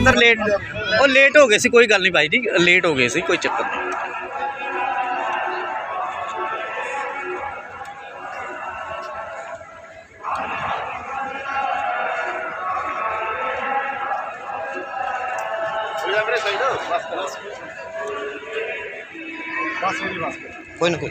ਅੰਦਰ ਲੇਟ ਉਹ ਲੇਟ ਹੋ ਗਏ ਸੀ ਕੋਈ ਗੱਲ ਨਹੀਂ ਭਾਈ ਜੀ ਲੇਟ ਹੋ ਗਏ ਸੀ ਕੋਈ ਚੱਕਰ ਨਹੀਂ ਕੋਈ ਨਾ ਕੋਈ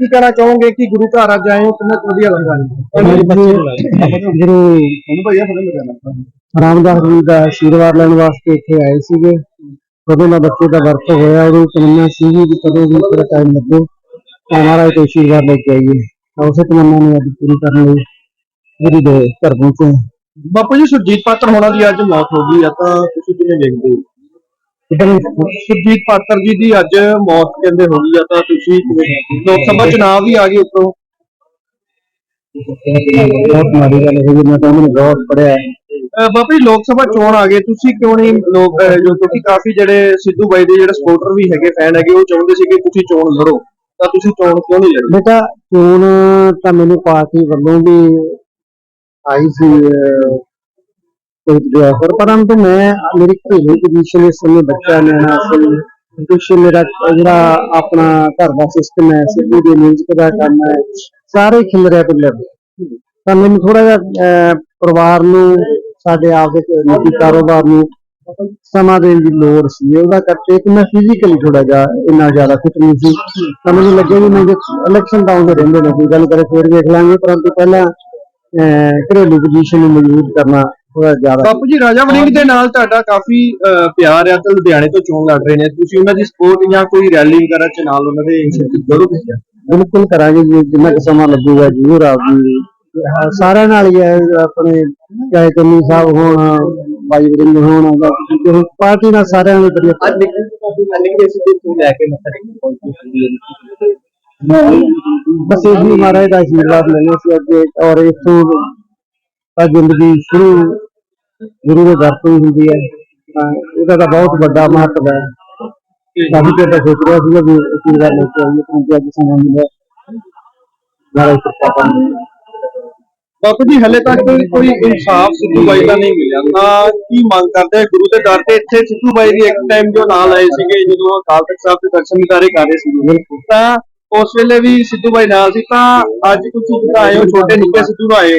ਕੀ ਕਹਿਣਾ ਚਾਹੋਗੇ ਕਿ ਗੁਰੂ ਘਰ ਅੱਜ ਆਏ ਹੋ? ਕਿੰਨਾ ਕੁ ਵਧੀਆ ਲੱਗਾ ਗੁਰੂ ਹੁਣ ਭਈਆ ਫੜੇ ਲਗਾਣਾ ਰਾਮਦਾਸ ਜੀ ਦਾ ਆਸ਼ੀਰਵਾਦ ਲੈਣ ਵਾਸਤੇ ਇੱਥੇ ਆਏ ਸੀਗੇ। ਕਦੋਂ ਦਾ ਬੱਚੇ ਦਾ ਵਰਤ ਹੋਇਆ ਉਦੋਂ ਤਮੰਨਾ ਸੀਗੀ ਵੀ ਕਦੋਂ ਵੀ ਥੋੜਾ ਟਾਈਮ ਲੱਗੇ। ਤਾਂ ਮਹਾਰਾਜ ਤੋਂ ਆਸ਼ੀਰਵਾਦ ਲੈ ਕੇ ਆਈਏ। ਤਾਂ ਉਸੇ ਤਮੰਨਾ ਨੂੰ ਅੱਜ ਪੂਰੀ ਕਰਨ ਲਈ ਗੁਰੂ ਦੇ ਘਰ ਪਹੁੰਚੇ ਹਾਂ। ਬਾਪੂ ਜੀ ਸੁਰਜੀਤ ਪਾਤਰ ਹੋਣਾ ਦੀ ਅੱਜ ਮੌਤ ਹੋ ਗਈ ਆ ਤਾਂ ਤੁਸੀਂ ਕਿਵੇਂ ਦੇਖਦੇ ਹੋ? ਸੁਰਜੀਤ ਪਾਤਰ ਜੀ ਦੀ ਅੱਜ ਮੌਤ ਕਹਿੰਦੇ ਹੋ ਗਈ ਆ ਤਾਂ ਤੁਸੀਂ? ਲੋਕ ਸਭਾ ਚੁਣਾਵ ਵੀ ਆ ਗਏ ਉੱਪਰੋਂ। ਬਹੁਤ ਮਾੜੀ ਗੱਲ ਹੈ ਜੀ ਮੈਂ ਤਾਂ ਉਹਨੂੰ ਬਹੁਤ ਪੜਿਆ ਬਾਪੂ ਲੋਕ ਸਭਾ ਚੋਣ ਆ ਗਏ ਤੁਸੀਂ ਕਿਉਂ ਨਹੀਂ ਲੋਕ ਜੋ ਕਿਉਂਕਿ ਕਾਫੀ ਜਿਹੜੇ ਸਿੱਧੂ ਬਾਈ ਦੇ ਜਿਹੜੇ ਸਪੋਰਟਰ ਵੀ ਹੈਗੇ ਫੈਨ ਹੈਗੇ ਉਹ ਚਾਹੁੰਦੇ ਸੀ ਕਿ ਤੁਸੀਂ ਚੋਣ ਲੜੋ। ਤਾਂ ਤੁਸੀਂ ਚੋਣ ਕਿਉਂ ਨਹੀਂ ਲੜੀ? ਬੇਟਾ ਚੋਣ ਤਾਂ ਮੈਨੂੰ ਪਾਰਟੀ ਵੱਲੋਂ ਵੀ ਆਈ ਸੀ ਅਹ, ਕੋਈ ਦੇ ਆਫਰ ਪਰੰਤੂ ਮੈਂ ਘਰੇਲੂ ਪੋਜੀਸ਼ਨ ਇਸ ਸਮੇਂ ਬੱਚਾ ਲੈਣਾ ਸੀ ਕੁਛ ਮੇਰਾ ਜਿਹੜਾ ਆਪਣਾ ਘਰ ਦਾ ਸਿਸਟਮ ਹੈ ਸਿੱਧੂ ਦੇ ਮਿਊਜ਼ਿਕ ਦਾ ਕੰਮ ਹੈ ਸਾਰੇ ਖਿਲਰਿਆ ਪਿੱਲਰ ਤਾਂ ਮੈਨੂੰ ਥੋੜਾ ਜਿਹਾ ਪਰਿਵਾਰ ਨੂੰ ਸਾਡੇ ਆਪ ਦੇ ਨਿੱਜੀ ਕਾਰੋਬਾਰ ਨੂੰ ਸਮਾਂ ਦੇਣ ਦੀ ਲੋੜ ਸੀ। ਉਹਦਾ ਕਰਕੇ ਕਿ ਮੈਂ ਫਿਜ਼ੀਕਲੀ ਥੋੜਾ ਜਿਹਾ ਇੰਨਾ ਜ਼ਿਆਦਾ ਫਿਟ ਨਹੀਂ ਸੀ। ਤਾਂ ਮੈਨੂੰ ਲੱਗਿਆ ਵੀ ਮੈਂ ਜੇ ਇਲੈਕਸ਼ਨ ਤਾਂ ਆਉਂਦੇ ਰਹਿੰਦੇ ਨੇ ਕੋਈ ਗੱਲ ਕਰੇ ਫਿਰ ਵੇਖ ਲਾਂਗੇ। ਪਰੰਤੂ ਪਹਿਲਾਂ ਅਹ, ਘਰੇਲੂ ਪੋਜੀਸ਼ਨ ਨੂੰ ਮਜ਼ਬੂਤ ਕਰਨਾ ਥੋੜਾ ਜ਼ਿਆਦਾ ਬਾਪੂ ਜੀ ਰਾਜਾ ਵੜਿੰਗ ਦੇ ਨਾਲ ਤੁਹਾਡਾ ਕਾਫੀ ਅਹ, ਪਿਆਰ ਆ ਤੇ ਲੁਧਿਆਣੇ ਤੋਂ ਚੋਣ ਲੜ ਰਹੇ ਨੇ। ਤੁਸੀਂ ਉਹਨਾਂ ਦੀ ਸਪੋਰਟ ਜਾਂ ਕੋਈ ਰੈਲੀ ਵਗੈਰਾ ਚ ਨਾਲ ਉਹਨਾਂ ਦੇ ਕਰੋਗੇ ਬਿਲਕੁਲ ਕਰਾਂਗੇ ਜੀ ਜਿੰਨਾ ਕੁ ਸਮਾਂ ਲੱਗੂਗਾ ਜ਼ਰੂਰ ਆਵਾਂਗੇ ਹਾਂ, ਸਾਰਿਆਂ ਨਾਲ ਹੀ ਹੈ ਆਪਣੇ ਚਾਹੇ ਕੰਨੀ ਸਾਹਿਬ ਹੋਣ ਬਾਈ ਵਰਿੰਦ ਹੋਣ ਜਾਂ ਕਿਸੇ ਪਾਰਟੀ ਨਾਲ ਸਾਰਿਆਂ ਨਾਲ ਵਧੀਆ ਅੱਜ ਨਿਕਲੇ ਸੀ ਤੁਸੀਂ ਲੈ ਕੇ ਮੱਥਾ ਬਸ ਇਹ ਵੀ ਮਹਾਰਾਜ ਦਾ ਆਸ਼ੀਰਵਾਦ ਲੈਣਾ ਸੀ ਅੱਗੇ ਔਰ ਇਥੋਂ ਤਾਂ ਜ਼ਿੰਦਗੀ ਸ਼ੁਰੂ ਗੁਰੂ ਦੇ ਦਰ ਤੋਂ ਹੀ ਹੁੰਦੀ ਹੈ ਤਾਂ ਇਹਦਾ ਤਾਂ ਬਹੁਤ ਵੱਡਾ ਮਹੱਤਵ ਹੈ। ਕਾਫੀ ਚਿਰ ਤੋਂ ਸੋਚ ਰਿਹਾ ਸੀਗਾ ਵੀ ਆਸ਼ੀਰਵਾਦ ਲੈ ਕੇ ਆਈਏ ਕਿਉਂਕਿ ਅੱਜ ਸਮਾਂ ਮਿਲਿਆ। ਮਹਾਰਾਜ ਕਿਰਪਾ ਕਰਨ ਬਾਪੂ ਜੀ ਹਲੇ ਤੱਕ ਕੋਈ ਇਨਸਾਫ ਸਿੱਧੂ ਬਾਈ ਦਾ ਨਹੀਂ ਮਿਲਿਆ। ਤਾਂ ਕੀ ਮੰਗ ਕਰਦੇ ਗੁਰੂ ਦੇ ਦਰ ਤੇ ਇੱਥੇ ਸਿੱਧੂ ਬਾਈ ਦੀ ਇੱਕ ਟਾਈਮ ਜੋ ਨਾਲ ਆਏ ਸੀਗੇ ਜਦੋਂ ਅਕਾਲ ਤਖਤ ਸਾਹਿਬ ਦੇ ਦਰਸ਼ਨ ਕਰ ਰਹੇ ਸੀਗੇ। ਤਾਂ ਉਸ ਵੇਲੇ ਵੀ ਸਿੱਧੂ ਬਾਈ ਨਾਲ ਸੀ। ਤਾਂ ਅੱਜ ਤੁਸੀਂ ਜਿਹੜਾ ਆਏ ਹੋ ਛੋਟੇ ਨਿੱਕੇ ਸਿੱਧੂ ਨੂੰ ਆਏ ਹੋ।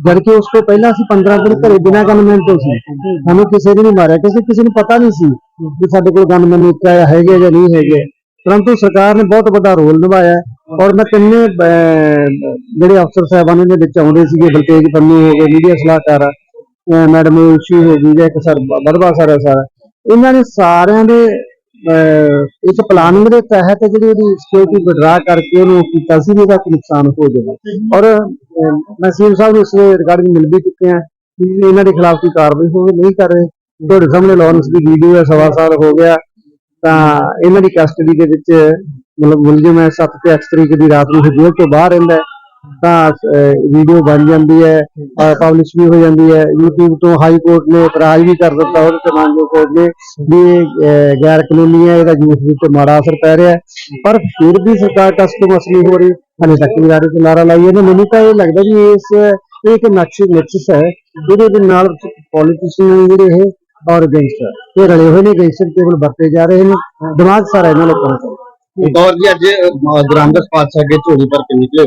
ਜਦਕਿ ਉਸ ਤੋਂ ਪਹਿਲਾਂ ਅਸੀਂ 15 ਦਿਨ ਘਰੇ ਬਿਨਾਂ ਗਨਮੈਨ ਤੋਂ ਸੀ। ਸਾਨੂੰ ਕਿਸੇ ਨੇ ਨਹੀਂ ਮਾਰਿਆ ਕਿਸੇ ਕਿਸੇ ਨੂੰ ਪਤਾ ਨਹੀਂ ਸੀ ਕਿ ਸਾਡੇ ਕੋਲ ਗਨਮੈਨ ਇੱਥੇ ਹੈਗੇ ਜਾਂ ਨਹੀਂ ਹੈਗੇ। ਪਰੰਤੂ ਸਰਕਾਰ ਨੇ ਬਹੁਤ ਵੱਡਾ ਰੋਲ ਨਿਭਾਇਆ ਔਰ ਮੈਂ ਤਿੰਨੇ ਜਿਹੜੇ ਅਫਸਰ ਸਾਹਿਬਾਨ ਦੇ ਵਿੱਚ ਆਉਂਦੇ ਸੀਗੇ ਬਲਤੇਜ ਪੰਨੂ ਹੋ ਗਏ ਮੀਡੀਆ ਸਲਾਹਕਾਰ ਮੈਡਮ ਉਸ਼ੀ ਹੋ ਗਈ ਜਾਂ ਇੱਕ ਸਰ ਬੜਵਾ ਸਰ ਹੈ ਇਹਨਾਂ ਨੇ ਸਾਰਿਆਂ ਦੇ ਅਹ, ਪਲਾਨਿੰਗ ਦੇ ਤਹਿਤ ਜਿਹੜੀ ਉਹਦੀ ਸਿਕਿਉਰਿਟੀ ਵਿਡਰਾ ਕਰਕੇ ਉਹਨੂੰ ਕੀਤਾ ਸੀ ਵੀ ਇਹਦਾ ਨੁਕਸਾਨ ਹੋ ਜਾਵੇ। ਔਰ ਮੈਂ ਸੀਐਮ ਸਾਹਿਬ ਨੂੰ ਇਸ ਰਿਗਾਰਡਿੰਗ ਮਿਲ ਵੀ ਚੁੱਕੇ ਹਾਂ ਕਿ ਇਹਨਾਂ ਦੇ ਖਿਲਾਫ ਕੋਈ ਕਾਰਵਾਈ ਹੋਵੇ ਨਹੀਂ ਕਰ ਰਹੇ। ਤੁਹਾਡੇ ਸਾਹਮਣੇ ਲਾਰੈਂਸ ਦੀ ਵੀਡੀਓ ਹੈ, ਸਵਾ ਸਾਲ ਹੋ ਗਿਆ। ਤਾਂ ਇਹਨਾਂ ਦੀ ਕਸਟਡੀ ਦੇ ਵਿੱਚ ਮਤਲਬ ਮੁਲਜ਼ਮ ਹੈ 7 ਤੇ 8 ਤਰੀਕ ਦੀ ਰਾਤ ਨੂੰ ਜੇਲ੍ਹ ਤੋਂ ਬਾਹਰ ਰਹਿੰਦਾ ਹੈ। ਤਾਂ ਵੀਡੀਓ ਬਣ ਜਾਂਦੀ ਹੈ ਪਬਲਿਸ਼ ਵੀ ਹੋ ਜਾਂਦੀ ਹੈ। YouTube ਤੋਂ ਹਾਈ ਕੋਰਟ ਨੇ ਇਤਰਾਜ਼ ਵੀ ਕਰ ਦਿੱਤਾ ਉਹਦੇ ਤੇ ਮਾਨਜੋ ਕੋਰਟ ਨੇ ਵੀ ਗੈਰ ਕਾਨੂੰਨੀ ਹੈ, ਇਹਦਾ ਯੂਥ ਦੇ ਮਾੜਾ ਅਸਰ ਪੈ ਰਿਹਾ ਪਰ ਫਿਰ ਵੀ ਸਰਕਾਰ ਕਸ ਤੋਂ ਮਸਲੀ ਹੋ ਰਹੀ, ਹਲੇ ਤੱਕ ਵੀ ਆਰੇ ਤੇ ਨਾਰਾ ਲਾਈ ਇਹਨੇ ਮੈਨੂੰ ਤਾਂ ਇਹ ਲੱਗਦਾ ਵੀ ਇਸ, ਇਹ ਇੱਕ ਨਕਸ਼, ਨਕਸ਼ਸ ਹੈ, ਜਿਹਦੇ ਦੇ ਨਾਲ ਪੋਲੀਟੀਸ਼ੀਅਨ ਜਿਹੜੇ ਇਹ ਔਰ ਗੈਂਗਸਟਰ ਇਹ ਰਲੇ ਹੋਏ ਨੇ ਗੈਂਗਸਟਰ ਕੇਵਲ ਵਰਤੇ ਜਾ ਰਹੇ ਨੇ, ਦਿਮਾਗ ਸਾਰਾ ਇਹਨਾਂ ਲੋਕਾਂ ਦਾ ਦੌਰ ਜੀ, ਅੱਜ ਗ੍ਰਾਮਦਸ ਪਾਤਸ਼ਾਹ ਅੱਗੇ ਝੋਲੀ ਭਰ ਕੇ ਨਿਕਲੇ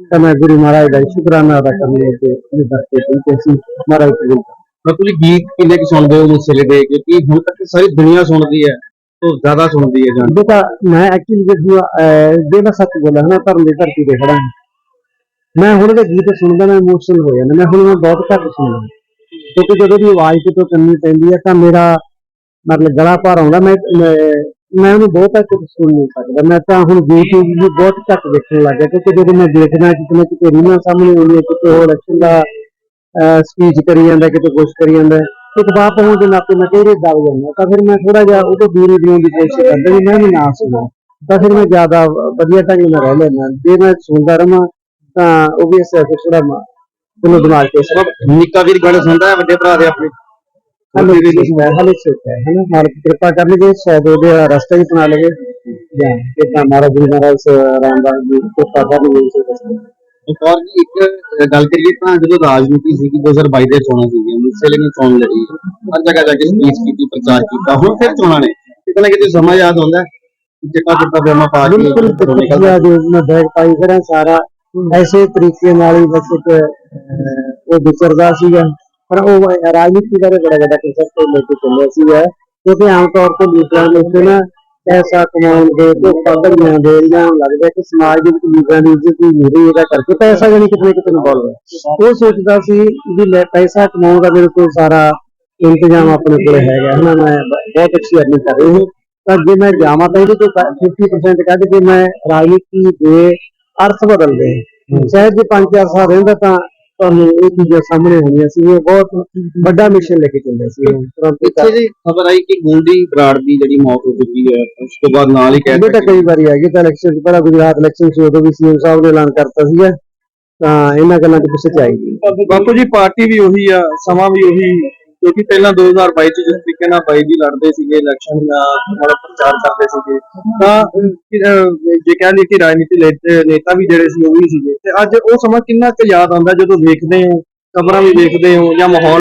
ਤਾਂ ਮੈਂ ਗੁਰੂ ਮਹਾਰਾਜ ਦਾ ਸ਼ੁਕਰਾਨਾ ਅਦਾ ਕਰਨ ਲਈ ਤੇ ਇਹ ਦਰਤੇ ਤੇ ਅਸੀਂ ਮਹਾਰਾਜ ਕਰ ਬਿਲਕੁਲ ਗੀਤ ਕਿੰਨੇ ਕੁ ਸੁਣਦੇ ਹੋ ਮੁਸਲੇ ਦੇ ਕਿਉਂਕਿ ਹੁਣ ਤੱਕ ਸਾਰੀ ਦੁਨੀਆ ਸੁਣਦੀ ਹੈ ਤੋਂ ਜ਼ਿਆਦਾ ਸੁਣਦੀ ਹੈ ਜਾਨ। ਬੇਟਾ ਮੈਂ ਐਕਚੁਅਲੀ ਜਦੋਂ ਜੇ ਮੈਂ ਸੱਚ ਬੋਲਾਂ ਨਾ ਧਰਮ ਦੀ ਧਰਤੀ ਤੇ ਖੜਾ। ਮੈਂ ਹੁਣ ਦੇ ਗੀਤ ਸੁਣਦਾ ਮੈਂ ਇਮੋਸ਼ਨਲ ਹੋ ਜਾਂਦਾ। ਮੈਂ ਹੁਣ ਮੈਂ ਬਹੁਤ ਘੱਟ ਸੁਣਦਾ। ਕਿਉਂਕਿ ਜਦੋਂ ਦੀ ਆਵਾਜ਼ ਕਿਤੋਂ ਕੰਨੀ ਪੈਂਦੀ ਹੈ ਤਾਂ ਮੇਰਾ ਮਤਲਬ ਗਲਾ ਭਾਰ ਆਉਂਦਾ। ਮੈਂ ਮੈਂ- ਉਹਨੂੰ ਬਹੁਤ ਕੁਝ ਸੁਣ ਨਹੀਂ ਸਕਦਾ। ਮੈਂ ਤਾਂ ਹੁਣ YouTube ਵੀ ਬਹੁਤ ਘੱਟ ਦੇਖਣ ਲੱਗ ਗਿਆ ਕਿਉਂਕਿ ਜਦੋਂ ਮੈਂ ਦੇਖਦਾ ਕਿਤੇ ਨਾ ਕਿਤੇ ਰੀਲਾਂ ਸਾਹਮਣੇ ਆਉਂਦੀਆਂ, ਕਿਤੇ ਹੋਰ ਇਲੈਕਸ਼ਨ ਦਾ ਸਪੀਚ ਕਰੀ ਜਾਂਦਾ, ਕਿਤੇ ਕੁਛ ਕਰੀ ਜਾਂਦਾ। ਇੱਕ ਬਾਪ ਹੋਣ ਦੇ ਨਾਤੇ ਮੈਂ ਕਿਹੜੇ ਦਬ ਜਾਂਦਾ। ਤਾਂ ਫਿਰ ਮੈਂ ਥੋੜਾ ਜਿਹਾ ਉਹਦੇ ਦੂਰੀ ਦੀ ਦੀ ਕੋਸ਼ਿਸ਼ ਕਰਦਾ ਵੀ ਮੈਂ ਵੀ ਨਾ ਸੁਣਾ। ਤਾਂ ਫਿਰ ਮੈਂ ਜ਼ਿਆਦਾ ਵਧੀਆ ਢੰਗ ਨਾਲ ਰਹਿ ਲੈਂਦਾ। ਜੇ ਮੈਂ ਸੁਣਦਾ ਰਵਾਂ ਤਾਂ ਉਹ ਵੀ ਐਸਾ ਥੋੜਾ ਮੈਨੂੰ ਦਿਮਾਗ ਤੇ ਸਭ ਨਿੱਕਾ ਵੀਰ ਗਾਣੇ ਸੁਣਦਾ ਹੈ, ਵੱਡੇ ਭਰਾ ਦੇ ਆਪਣੇ ਹਲੇ ਵੀ ਮੈਂ ਹਲੇ ਛੋਟਾ ਹੈ। ਹਨਾ ਮਾਲਕ ਕਿਰਪਾ ਕਰ ਲਵੇ ਸ਼ਾਇਦ ਉਹਦੇ ਰਸਤਾ ਹੀ ਬਣਾ ਲਵੇ। ਜਾਂ ਇਹ ਤਾਂ ਮਹਾਰਾਜ ਗੁਰੂ ਮਹਾਰਾਜ ਰਾਮਦਾਸ ਜੀ ਕਿਰਪਾ ਕਰ ਲਵੇ ਇਸੇ ਰਸਤੇ ਇੱਕ ਔਰ ਜੀ ਇੱਕ ਗੱਲ ਕਰੀਏ ਤਾਂ ਜਦੋਂ ਰਾਜਨੀਤੀ ਸੀਗੀ 2022 ਦੇ ਚੋਣਾਂ ਸੀਗੀਆਂ ਮੁਸਲੇ ਨੇ ਚੋਣ ਲੜੀ। ਹਰ ਜਗ੍ਹਾ ਜਾ ਕੇ ਸਪੀਚ ਕੀਤੀ ਪ੍ਰਚਾਰ ਕੀਤਾ। ਹੁਣ ਫਿਰ ਚੋਣਾਂ ਨੇ। ਕਿਤੇ ਨਾ ਕਿਤੇ ਸਮਾਂ ਯਾਦ ਆਉਂਦਾ ਹੈ। ਕਿ ਚਿੱਟਾ ਚਿੱਟਾ ਪਜਾਮਾ ਪਾ ਕੇ ਬਿਲਕੁਲ ਘਰੋਂ ਨਿਕਲਦਾ ਤਕੀਆ ਦੇ ਮੈਂ ਬੈਗ ਪਾਈ ਕਰਾਂ ਸਾਰਾ ਐਸੇ ਤਰੀਕੇ ਨਾਲ ਹੀ ਬਸ ਇੱਕ ਉਹ ਵਿਚਰਦਾ ਸੀਗਾ। ਪਰ ਉਹ ਰਾਜਨੀਤੀ ਬਾਰੇ ਬੜਾ ਵੱਡਾ ਕਨਸੈਪਟ ਲੈ ਕੇ ਚੱਲਿਆ ਸੀਗਾ। ਕਿਉਂਕਿ ਆਮ ਤੌਰ ਤੇ ਲੀਡਰਾਂ ਦੇ ਉੱਤੇ ਨਾ ਪੈਸਾ ਕਮਾਉਣ ਦੇ ਤੇ ਪਦਵੀਆਂ ਦੇ ਜਾਂ ਲੱਗਦਾ ਕਿ ਸਮਾਜ ਦੇ ਵਿੱਚ ਲੀਡਰਾਂ ਦੀ ਇੱਜ਼ਤ ਨਹੀਂ ਹੋ ਰਹੀ ਇਹਦਾ ਕਰਕੇ ਪੈਸਾ ਜਾਨੀ ਕਿਤੇ ਨਾ ਕਿਤੇ ਇਨਵੋਲਵ ਹੈ ਉਹ ਸੋਚਦਾ ਸੀ ਵੀ ਲੈ ਪੈਸਾ ਕਮਾਉਣ ਦਾ ਮੇਰੇ ਕੋਲ ਸਾਰਾ ਇੰਤਜ਼ਾਮ ਆਪਣੇ ਕੋਲ ਹੈਗਾ। ਹਨਾ ਮੈਂ ਬਹੁਤ ਅੱਛੀ ਅਰਨਿੰਗ ਕਰ ਰਹੀ ਹਾਂ। ਤਾਂ ਜੇ ਮੈਂ ਜਾਵਾਂ ਤਾਂ ਇਹਦੇ ਤੋਂ 50% ਕੱਢ ਕੇ ਮੈਂ ਰਾਜਨੀਤੀ ਦੇ ਅਰਥ ਬਦਲਦੇ ਸ਼ਾਇਦ ਜੇ 5-4 ਸਾਲ ਰਹਿੰਦਾ ਤਾਂ ਤੁਹਾਨੂੰ ਇਹ ਚੀਜ਼ਾਂ ਸਾਹਮਣੇ ਹੋਣੀਆਂ ਸੀ ਇਹ ਬਹੁਤ ਵੱਡਾ ਮਿਸ਼ਨ ਲੈ ਕੇ ਚੱਲਿਆ ਸੀ ਇੱਥੇ ਜੀ ਖਬਰ ਆਈ ਕਿ ਗੁਲਦੀ ਬਰਾੜ ਦੀ ਜਿਹੜੀ ਮੌਤ ਹੋ ਚੁੱਕੀ ਹੈ ਉਸ ਤੋਂ ਬਾਅਦ ਨਾਲ ਹੀ ਕਹਿ ਤਾਂ ਕਈ ਵਾਰੀ ਆ ਗਈ ਤਾਂ ਇਲੈਕਸ਼ਨ ਪਹਿਲਾਂ ਗੁਜਰਾਤ ਇਲੈਕਸ਼ਨ ਸੀ ਉਦੋਂ ਵੀ ਸੀਐਮ ਸਾਹਿਬ ਨੇ ਐਲਾਨ ਕਰਤਾ ਸੀਗਾ ਤਾਂ ਇਹਨਾਂ ਗੱਲਾਂ ਦੇ ਪਿੱਛੇ ਚਾਹੀਦੀ ਬਾਪੂ ਜੀ ਪਾਰਟੀ ਵੀ ਉਹੀ ਆ ਸਮਾਂ ਵੀ ਉਹੀ ਕਿਉਂਕਿ ਪਹਿਲਾਂ 2022 ਚ ਜਿਸ ਤਰੀਕੇ ਨਾਲ ਬਾਈ ਜੀ ਲੜਦੇ ਸੀਗੇ ਇਲੈਕਸ਼ਨ ਦਾ ਪ੍ਰਚਾਰ ਕਰਦੇ ਸੀਗੇ ਤਾਂ ਅਹ, ਜੇ ਕਹਿ ਲਈਏ ਕਿ ਰਾਜਨੀਤੀ ਲੈ- ਨੇਤਾ ਵੀ ਜਿਹੜੇ ਸੀ ਉਹ ਵੀ ਸੀਗੇ। ਤੇ ਅੱਜ ਉਹ ਸਮਾਂ ਕਿੰਨਾ ਕੁ ਯਾਦ ਆਉਂਦਾ ਜਦੋਂ ਵੇਖਦੇ ਹੋ ਖਬਰਾਂ ਵੀ ਵੇਖਦੇ ਹੋ ਜਾਂ ਮਾਹੌਲ